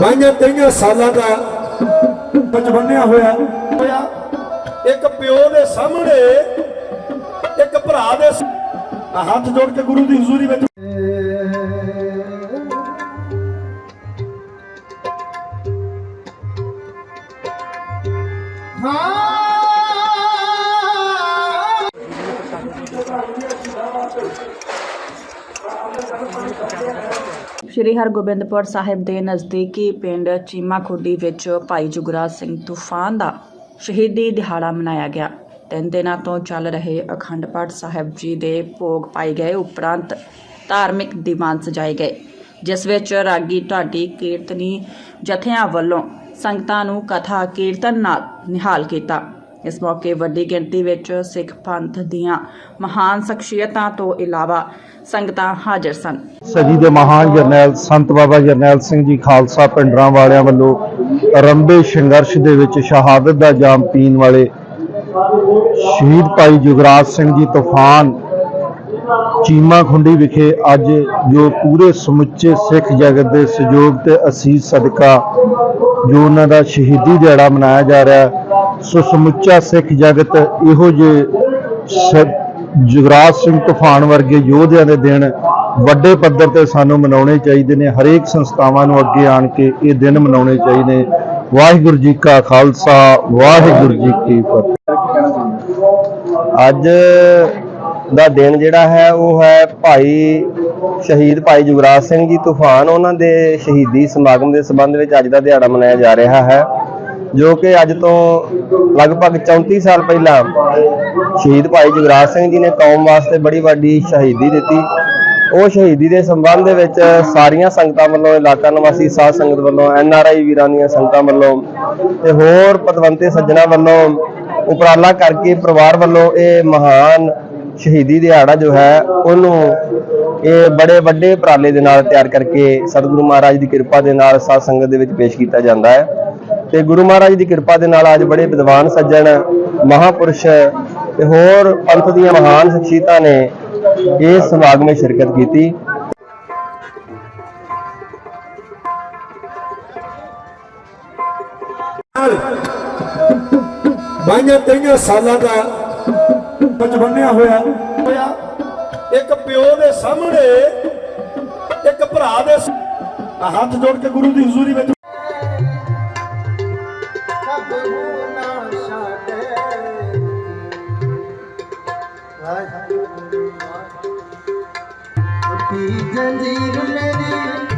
ਬਾਈਆਂ ਤੇਈਆਂ ਸਾਲਾਂ ਦਾ ਵਿੱਚ ਹੋਇਆ। ਹੋਇਆ ਇੱਕ ਪਿਓ ਦੇ ਸਾਹਮਣੇ, ਇੱਕ ਭਰਾ ਦੇ ਹੱਥ ਜੋੜ ਕੇ ਗੁਰੂ ਦੀ ਹਜ਼ੂਰੀ ਵਿੱਚ ਸ਼੍ਰੀ ਹਰਗੋਬਿੰਦਪੁਰ ਸਾਹਿਬ ਦੇ ਨਜ਼ਦੀਕੀ ਪਿੰਡ ਚੀਮਾ ਖੁੱਡੀ ਵਿੱਚ ਭਾਈ ਜੁਗਰਾਜ ਸਿੰਘ ਤੂਫਾਨ ਦਾ ਸ਼ਹੀਦੀ ਦਿਹਾੜਾ ਮਨਾਇਆ ਗਿਆ। ਤਿੰਨ ਦਿਨਾਂ ਤੋਂ ਚੱਲ ਰਹੇ ਅਖੰਡ ਪਾਠ ਸਾਹਿਬ ਜੀ ਦੇ ਭੋਗ ਪਾਏ ਗਏ ਉਪਰੰਤ ਧਾਰਮਿਕ ਦੀਵਾਨ ਸਜਾਏ ਗਏ, ਜਿਸ ਵਿੱਚ ਰਾਗੀ ਢਾਡੀ ਕੀਰਤਨੀ ਜਥਿਆਂ ਵੱਲੋਂ ਸੰਗਤਾਂ ਨੂੰ ਕਥਾ ਕੀਰਤਨ ਨਾਲ ਨਿਹਾਲ ਕੀਤਾ। ਇਸ ਮੌਕੇ ਵੱਡੀ ਗਿਣਤੀ ਵਿੱਚ ਸਿੱਖ ਪੰਥ ਦੀਆਂ ਮਹਾਨ ਸ਼ਖਸੀਅਤਾਂ ਤੋਂ ਇਲਾਵਾ ਸੰਗਤਾਂ ਹਾਜ਼ਰ ਸਨ। ਸਜੀ ਦੇ ਮਹਾਨ ਜਰਨੈਲ ਸੰਤ ਬਾਬਾ ਜਰਨੈਲ ਸਿੰਘ ਜੀ ਖਾਲਸਾ ਪਿੰਡਰਾਂ ਵਾਲਿਆਂ ਵੱਲੋਂ ਰੰਬੇ ਸੰਘਰਸ਼ ਦੇ ਵਿੱਚ ਸ਼ਹਾਦਤ ਦਾ ਜਾਮ ਪੀਣ ਵਾਲੇ ਸ਼ਹੀਦ ਭਾਈ ਜੁਗਰਾਜ ਸਿੰਘ ਜੀ ਤੂਫਾਨ ਚੀਮਾ ਖੁੰਡੀ ਵਿਖੇ ਅੱਜ ਜੋ ਪੂਰੇ ਸਮੁੱਚੇ ਸਿੱਖ ਜਗਤ ਦੇ ਸਹਿਯੋਗ ਤੇ ਅਸੀਸ ਸਦਕਾ ਜੋ ਉਹਨਾਂ ਦਾ ਸ਼ਹੀਦੀ ਦਿਹਾੜਾ ਮਨਾਇਆ ਜਾ ਰਿਹਾ ਸੋ ਸਮੁੱਚਾ ਸਿੱਖ ਜਗਤ ਇਹੋ ਜਿਹੇ ਸ- ਜੁਗਰਾਜ ਸਿੰਘ ਤੂਫਾਨ ਵਰਗੇ ਯੋਧਿਆਂ ਦੇ ਦਿਨ ਵੱਡੇ ਪੱਧਰ ਤੇ ਸਾਨੂੰ ਮਨਾਉਣੇ ਚਾਹੀਦੇ ਨੇ। ਹਰੇਕ ਸੰਸਥਾਵਾਂ ਨੂੰ ਅੱਗੇ ਆਣ ਕੇ ਇਹ ਦਿਨ ਮਨਾਉਣੇ ਚਾਹੀਦੇ ਵਾਹਿਗੁਰੂ ਜੀ ਕਾ ਖਾਲਸਾ, ਵਾਹਿਗੁਰੂ ਜੀ ਕੀ ਫਤਿਹ। ਅੱਜ ਦਾ ਦਿਨ ਜਿਹੜਾ ਹੈ, ਉਹ ਹੈ ਭਾਈ ਸ਼ਹੀਦ ਭਾਈ ਜੁਗਰਾਜ ਸਿੰਘ ਜੀ ਤੂਫਾਨ। ਉਹਨਾਂ ਦੇ ਸ਼ਹੀਦੀ ਸਮਾਗਮ ਦੇ ਸੰਬੰਧ ਵਿੱਚ ਅੱਜ ਦਾ ਦਿਹਾੜਾ ਮਨਾਇਆ ਜਾ ਰਿਹਾ ਹੈ। ਜੋ ਕਿ ਅੱਜ ਤੋਂ ਲਗਭਗ 34 ਸਾਲ ਪਹਿਲਾਂ ਸ਼ਹੀਦ ਭਾਈ ਜਗਰਾਜ ਸਿੰਘ ਜੀ ਨੇ ਕੌਮ ਵਾਸਤੇ ਬੜੀ ਵੱਡੀ ਸ਼ਹੀਦੀ ਦਿੱਤੀ। ਉਹ ਸ਼ਹੀਦੀ ਦੇ ਸੰਬੰਧ ਦੇ ਵਿੱਚ ਸਾਰੀਆਂ ਸੰਗਤਾਂ ਵੱਲੋਂ, ਇਲਾਕਾ ਨਿਵਾਸੀ ਸਾਧ ਸੰਗਤ ਵੱਲੋਂ, ਐਨ ਆਰ ਆਈ ਵੀਰਾਂ ਦੀਆਂ ਸੰਗਤਾਂ ਵੱਲੋਂ ਤੇ ਹੋਰ ਪਤਵੰਤੇ ਸੱਜਣਾ ਵੱਲੋਂ ਉਪਰਾਲਾ ਕਰਕੇ ਪਰਿਵਾਰ ਵੱਲੋਂ ਇਹ ਮਹਾਨ ਸ਼ਹੀਦੀ ਦਿਹਾੜਾ ਜੋ ਹੈ, ਉਹਨੂੰ ਇਹ ਬੜੇ ਵੱਡੇ ਉਪਰਾਲੇ ਦੇ ਨਾਲ ਤਿਆਰ ਕਰਕੇ ਸਤਿਗੁਰੂ ਮਹਾਰਾਜ ਦੀ ਕਿਰਪਾ ਦੇ ਨਾਲ ਸਾਧ ਸੰਗਤ ਦੇ ਵਿੱਚ ਪੇਸ਼ ਕੀਤਾ ਜਾਂਦਾ ਹੈ। ਤੇ ਗੁਰੂ ਮਹਾਰਾਜ ਦੀ ਕਿਰਪਾ ਦੇ ਨਾਲ ਅੱਜ ਬੜੇ ਵਿਦਵਾਨ ਸੱਜਣ, ਮਹਾਪੁਰਸ਼ ਤੇ ਹੋਰ ਪੰਥ ਦੀਆਂ ਮਹਾਨ ਸ਼ਖਸੀਅਤਾਂ ਨੇ ਇਸ ਸਮਾਗਮ ਵਿੱਚ ਸ਼ਿਰਕਤ ਕੀਤੀ। ਬਾਈਆਂ ਤੇਈਆਂ ਸਾਲਾਂ ਦਾ ਵਿੱਚ ਹੋਇਆ। ਪਿਓ ਦੇ ਸਾਹਮਣੇ, ਇੱਕ ਭਰਾ ਦੇ ਹੱਥ ਜੋੜ ਕੇ ਗੁਰੂ ਦੀ ਹਜ਼ੂਰੀ ਵਿੱਚ ਜੰਜੀਰ ਮੇਰੀ